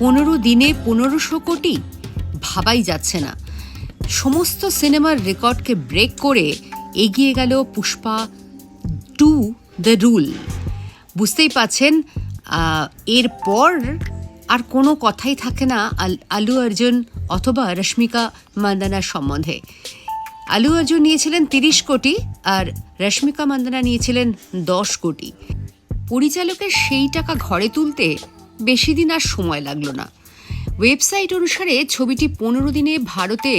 পনেরো দিনে পনেরোশো কোটি? ভাবাই যাচ্ছে না। সমস্ত সিনেমার রেকর্ডকে ব্রেক করে এগিয়ে গেল পুষ্পা টু দ্য রুল। বুঝতেই পাচ্ছেন এরপর আর কোনো কথাই থাকে না আলু অর্জুন অথবা রশ্মিকা মান্দানার সম্বন্ধে। আলু অর্জুন নিয়েছিলেন তিরিশ কোটি আর রশ্মিকা মান্দানা নিয়েছিলেন দশ কোটি। পরিচালকের সেই টাকা ঘরে তুলতে বেশি দিন আর সময় লাগল না। ওয়েবসাইট অনুসারে ছবিটি পনেরো দিনে ভারতে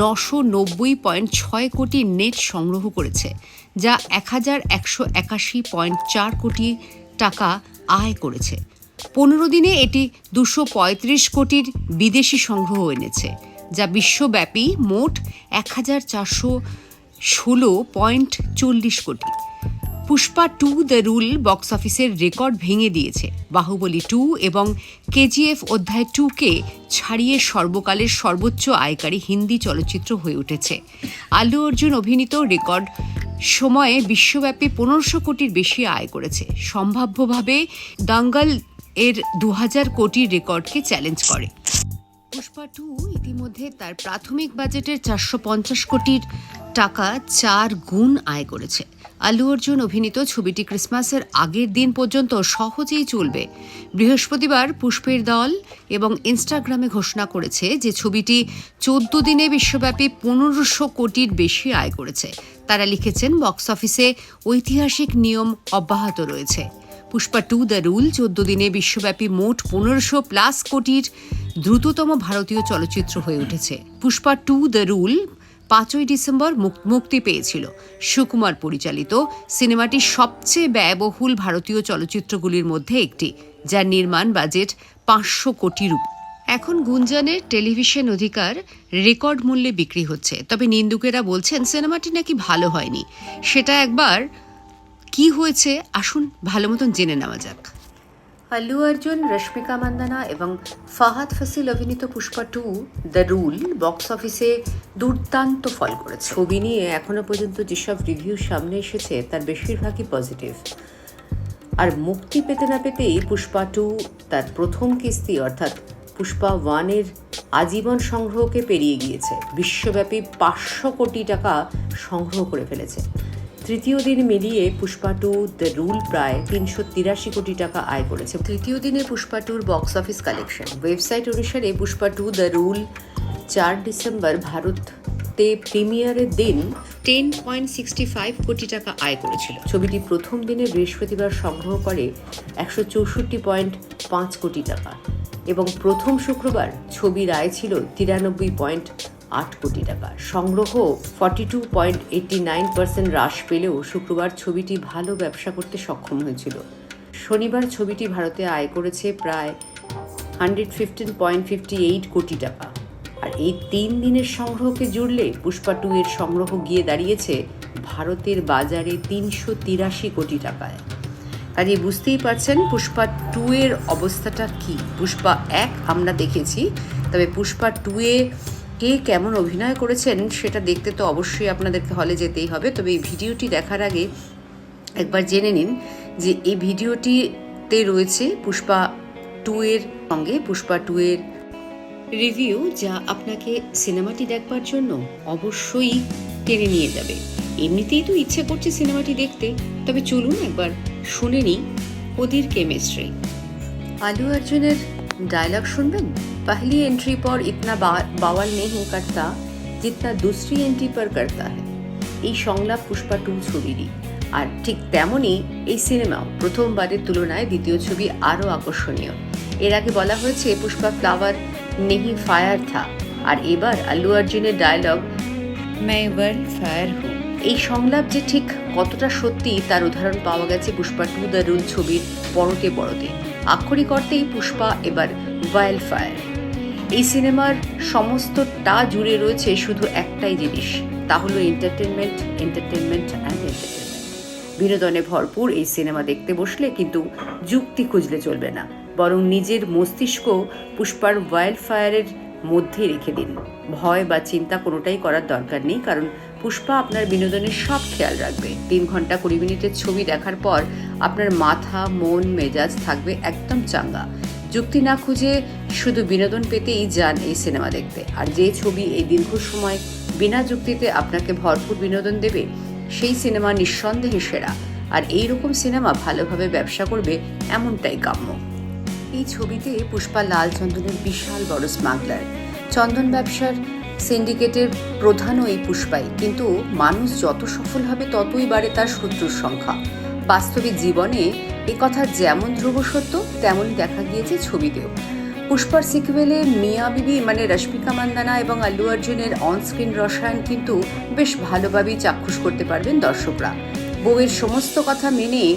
নশো নব্বই পয়েন্ট ছয় কোটি নেট সংগ্রহ করেছে, যা এক হাজার একশো একাশি পয়েন্ট চার কোটি টাকা আয় করেছে। পনেরো দিনে এটি দুশো পঁয়ত্রিশ কোটির বিদেশি সংগ্রহ এনেছে, যা বিশ্বব্যাপী মোট এক হাজার চারশো ষোলো পয়েন্ট চল্লিশ crore. Pushpa two the rule box অফিসের রেকর্ড ভেঙে দিয়েছে। বাহুবলী টু এবং কেজিএফ অধ্যায় টুকে ছাড়িয়ে সর্বকালের সর্বোচ্চ আয়কারী হিন্দি চলচ্চিত্র হয়ে উঠেছে। আলু অর্জুন অভিনীত রেকর্ড সময়ে বিশ্বব্যাপী পনেরোশো কোটির বেশি আয় করেছে। সম্ভাব্যভাবে দাঙ্গল এর দু হাজার কোটির রেকর্ডকে চ্যালেঞ্জ করে। পুষ্পা টু ইতিমধ্যে তার প্রাথমিক বাজেটের চারশো পঞ্চাশ কোটির টাকা চার গুণ আয় করেছে। আল্লু অর্জুন অভিনীত ছবিটি ক্রিসমাসের আগের দিন পর্যন্ত সহজেই চলবে। বৃহস্পতিবার পুষ্পের দল এবং ইনস্টাগ্রামে ঘোষণা করেছে যে ছবিটি চোদ্দ দিনে বিশ্বব্যাপী পনেরোশো কোটির বেশি আয় করেছে। তারা লিখেছেন, বক্স অফিসে ঐতিহাসিক নিয়ম অব্যাহত রয়েছে। পুষ্পা টু দ্য রুল, চোদ্দ দিনে বিশ্বব্যাপী মোট পনেরোশো প্লাস কোটির দ্রুততম ভারতীয় চলচ্চিত্র হয়ে উঠেছে। পুষ্পা টু দ্য রুল পাঁচই ডিসেম্বর মুক- মুক্তি পেয়েছিল। সুকুমার পরিচালিত সিনেমাটি সবচেয়ে ব্যয়বহুল ভারতীয় চলচ্চিত্রগুলির মধ্যে একটি, যার নির্মাণ বাজেট পাঁচশো কোটি রুপি এখন গুঞ্জনের টেলিভিশন অধিকার রেকর্ড মূল্যে বিক্রি হচ্ছে। তবে নিন্দুকেরা বলছেন, সিনেমাটি নাকি ভালো হয়নি। সেটা একবার কি হয়েছে আসুন ভালো মতন জেনে নেওয়া যাক। আল্লু অর্জুন রশ্মিকা মান্দানা এবং ফাহাদ ফাসিল অভিনীত Pushpa two the rule box অফিসে দুর্দান্ত ফল করেছে। ছবি নিয়ে এখনও পর্যন্ত যেসব রিভিউ সামনে এসেছে, তার বেশিরভাগই পজিটিভ আর মুক্তি পেতে না পেতেই পুষ্পা টু তার প্রথম কিস্তি, অর্থাৎ পুষ্পা ওয়ানের আজীবন সংগ্রহকে পেরিয়ে গিয়েছে। বিশ্বব্যাপী পাঁচশো কোটি টাকা সংগ্রহ করে ফেলেছে। তৃতীয় দিন মিলিয়ে পুষ্পা টু দ্য রুল প্রায় তিনশো তিরাশি কোটি টাকা আয় করেছে। তৃতীয় দিনে পুষ্পা টুর বক্স অফিস কালেকশন ওয়েবসাইট অনুসারে পুষ্পা টু দ্য রুল চার ডিসেম্বর ভারতে প্রিমিয়ারের দিন টেন পয়েন্ট সিক্সটি ফাইভ কোটি টাকা আয় করেছিল। ছবিটি প্রথম দিনে বৃহস্পতিবার সংগ্রহ করে একশো চৌষট্টি পয়েন্ট পাঁচ কোটি টাকা। এবং প্রথম শুক্রবার ছবির আয় ছিল তিরানব্বই পয়েন্ট আট কোটি টাকা। সংগ্রহ forty two point eighty nine percent হ্রাস পেলেও শুক্রবার ছবিটি ভালো ব্যবসা করতে সক্ষম হয়েছিল। শনিবার ছবিটি ভারতে আয় করেছে প্রায় hundred fifteen point fifty eight crore টাকা। আর এই তিন দিনের সংগ্রহকে জুড়লে পুষ্পা টু এর সংগ্রহ গিয়ে দাঁড়িয়েছে ভারতের বাজারে তিনশো তিরাশি কোটি টাকায়। কাজে বুঝতেই পারছেন পুষ্পা টু এর অবস্থাটা কি। পুষ্পা এক আমরা দেখেছি, তবে পুষ্পা টু এ কে কেমন অভিনয় করেছেন সেটা দেখতে তো অবশ্যই আপনাদেরকে হলে যেতেই হবে। তবে এই ভিডিওটি দেখার আগে একবার জেনে নিন যে এই ভিডিওটিতে রয়েছে পুষ্পা টু এর সঙ্গে, পুষ্পা টু এর রিভিউ যা আপনাকে সিনেমাটি দেখবার জন্য অবশ্যই টেনে নিয়ে যাবে। এমনিতেই তো ইচ্ছে করছে সিনেমাটি দেখতে, তবে চলুন একবার শুনে নিই ওদের কেমিস্ট্রি আলু অর্জুনের ডায়লগ শুনবেন? पहली एंट्री पर इतना बा- बावल नहीं करता जितना दूसरी एंट्री पर करता है এই সংলাপ পুষ্পা টু ছবিরই আর ঠিক তেমনই এই সিনেমাও প্রথমবারের তুলনায় দ্বিতীয় ছবি আরও আকর্ষণীয় এর আগে বলা হয়েছে পুষ্পা ফ্লাওয়ার নেহি ফায়ার থা আর এবার আল্লু অর্জুনের ডায়লগ मैं वर्ल्ड फायर हूँ এই সংলাপ যে ঠিক কতটা সত্যি তার উদাহরণ পাওয়া গেছে পুষ্পা টু দ্য রুল ছবির পরতে পরতে আক্ষরিক অর্থেই পুষ্পা এবার ওয়াইল্ড ফায়ার এই সিনেমার সমস্তটা জুড়ে রয়েছে শুধু একটাই জিনিস, তা হলো এন্টারটেনমেন্ট এন্টারটেনমেন্ট অ্যান্ড এন্টারটেনমেন্ট বিনোদনে ভরপুর এই সিনেমা দেখতে বসলে কিন্তু যুক্তি খুঁজলে চলবে না, বরং নিজের মস্তিষ্ক পুষ্পার ওয়াইল্ড ফায়ারের মধ্যে রেখে দিন। ভয় বা চিন্তা কোনোটাই করার দরকার নেই, কারণ পুষ্পা আপনার বিনোদনের সব খেয়াল রাখবে। তিন ঘণ্টা কুড়ি মিনিটের ছবি দেখার পর আপনার মাথা, মন, মেজাজ থাকবে একদম চাঙ্গা। যুক্তি না খুঁজে শুধু বিনোদন পেতেই যান এই সিনেমা দেখতে। আর যে ছবি এই দীর্ঘ সময় বিনা যুক্তিতে আপনাকে ভরপুর বিনোদন দেবে, সেই সিনেমা নিঃসন্দেহে সেরা। আর এই রকম সিনেমা ভালোভাবে ব্যবসা করবে এমনটাই কাম্য। এই ছবিতে পুষ্পা লাল চন্দনের বিশাল বড় স্মাগলার। চন্দন ব্যবসার সিন্ডিকেটের প্রধানও এই পুষ্পাই। কিন্তু মানুষ যত সফল হবে ততই বাড়ে তার শত্রুর সংখ্যা। বাস্তবিক জীবনে কথা যেমন ধ্রুব সত্য, তেমনই দেখা গিয়েছে ছবিতেও। পুষ্পার সিকুয়েলে মিয়া বিবি মানে রশ্মিকা মান্দানা এবং আল্লু অর্জুনের অনস্ক্রিন রসায়ন কিন্তু বেশ ভালোভাবেই চাক্ষুষ করতে পারবেন দর্শকরা। বউয়ের সমস্ত কথা মেনে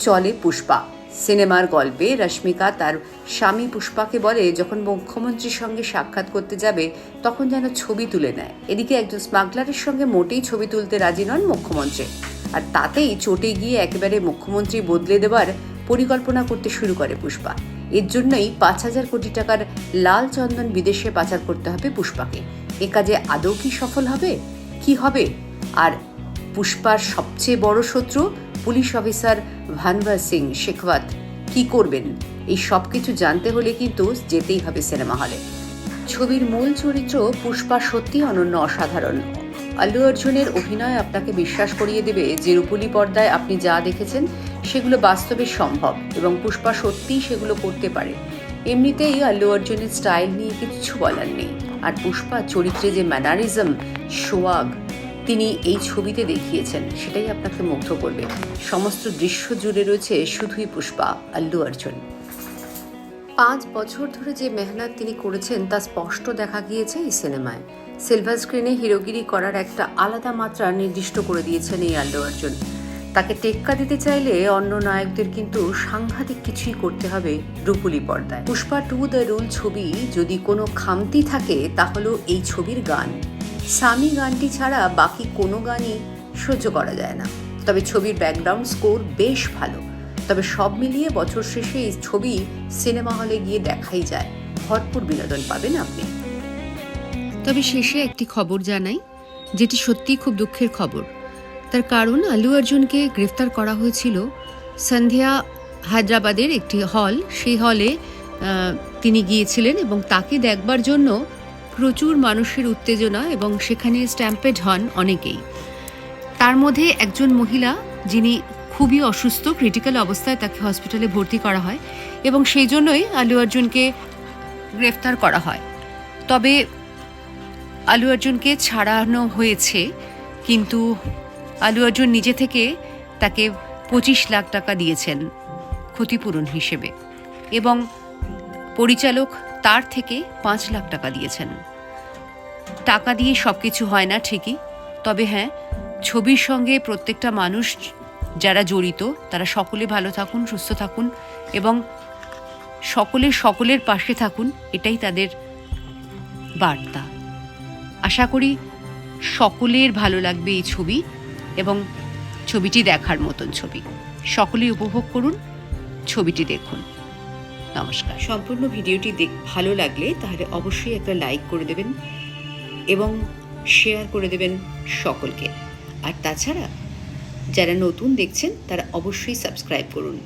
চলে পুষ্পা। সিনেমার গল্পে রশ্মিকা তার স্বামী পুষ্পাকে বলে, যখন মুখ্যমন্ত্রীর সঙ্গে সাক্ষাৎ করতে যাবে, তখন যেন ছবি তুলে নেয়। এদিকে একজন স্মাগলারের সঙ্গে মোটেই ছবি তুলতে রাজি নন মুখ্যমন্ত্রী। আর তাতেই চটে গিয়ে একেবারে মুখ্যমন্ত্রী বদলে দেওয়ার পরিকল্পনা করতে শুরু করে পুষ্পা। এর জন্যই পাঁচ হাজার কোটি টাকার লাল চন্দন বিদেশে পাচার করতে হবে পুষ্পাকে। এ কাজে আদৌ কি সফল হবে? কি হবে? আর পুষ্পার সবচেয়ে বড় শত্রু পুলিশ অফিসার ভানভার সিং শেখওয়াত কি করবেন? এই সব কিছু জানতে হলে কিন্তু যেতেই হবে সিনেমা হলে। ছবির মূল চরিত্র পুষ্পা সত্যি অনন্য অসাধারণ। আল্লু অর্জুনের অভিনয় আপনাকে বিশ্বাস করিয়ে দেবে যে রূপলি পর্দায় আপনি যা দেখেছেন, সেগুলো বাস্তবে সম্ভব এবং পুষ্পা সত্যিই সেগুলো করতে পারে। এমনিতেই আল্লু অর্জুনের স্টাইল নিয়ে কিচ্ছু বলার নেই। আর পুষ্পা চরিত্রে যে ম্যানারিজম, সোয়াগ, তিনি এই ছবিতে দেখিয়েছেন, সেটাই আপনাকে মুগ্ধ করবে। সমস্ত দৃশ্য জুড়ে রয়েছে শুধুই পুষ্পা, আল্লু অর্জুন। পাঁচ বছর ধরে যে মেহনত তিনি করেছেন তা স্পষ্ট দেখা গিয়েছে এই সিনেমায়। সিলভার স্ক্রিনে হিরোগিরি করার একটা আলাদা মাত্রা নির্দিষ্ট করে দিয়েছেন এই আল্লু অর্জুন। তাকে টেক্কা দিতে চাইলে অন্য নায়কদের কিন্তু সাংঘাতিক কিছুই করতে হবে রূপুলি পর্দায়। পুষ্পা টু দ্য রুল ছবি যদি কোনো খামতি থাকে, তাহলেও এই ছবির গান। সামি গানটি ছাড়া বাকি কোনো গানই সহ্য করা যায় না। তবে ছবির ব্যাকগ্রাউন্ড স্কোর বেশ ভালো। তবে সব মিলিয়ে বছর শেষে এই ছবি সিনেমা হলে গিয়ে দেখাই যায়। ভরপুর বিনোদন পাবেন আপনি। তবে শেষে একটি খবর জানাই, যেটি সত্যিই খুব দুঃখের খবর। তার কারণ আল্লু অর্জুনকে গ্রেফতার করা হয়েছিল সন্ধ্যা হায়দ্রাবাদের একটি হল। সেই হলে তিনি গিয়েছিলেন এবং তাকে দেখবার জন্য প্রচুর মানুষের উত্তেজনা এবং সেখানে স্ট্যাম্পেড হন অনেকেই। তার মধ্যে একজন মহিলা, যিনি খুবই অসুস্থ ক্রিটিক্যাল অবস্থায় তাকে হসপিটালে ভর্তি করা হয় এবং সেই জন্যই আলু অর্জুনকে গ্রেফতার করা হয়। তবে আলু অর্জুনকে ছাড়ানো হয়েছে, কিন্তু আলু অর্জুন নিজে থেকে তাকে পঁচিশ লাখ টাকা দিয়েছেন ক্ষতিপূরণ হিসেবে এবং পরিচালক তার থেকে পাঁচ লাখ টাকা দিয়েছেন। টাকা দিয়ে সব কিছু হয় না ঠিকই, তবে হ্যাঁ ছবির সঙ্গে প্রত্যেকটা মানুষ যারা জড়িত, তারা সকলে ভালো থাকুন, সুস্থ থাকুন এবং সকলের সকলের পাশে থাকুন, এটাই তাদের বার্তা। আশা করি সকলের ভালো লাগবে এই ছবি এবং ছবিটি দেখার মতন ছবি। সকলেই উপভোগ করুন, ছবিটি দেখুন। নমস্কার। সম্পূর্ণ ভিডিওটি দেখ, ভালো লাগলে তাহলে অবশ্যই একটা লাইক করে দেবেন এবং শেয়ার করে দেবেন সকলকে। আর তাছাড়া যারা নতুন দেখছেন তারা অবশ্যই সাবস্ক্রাইব করুন।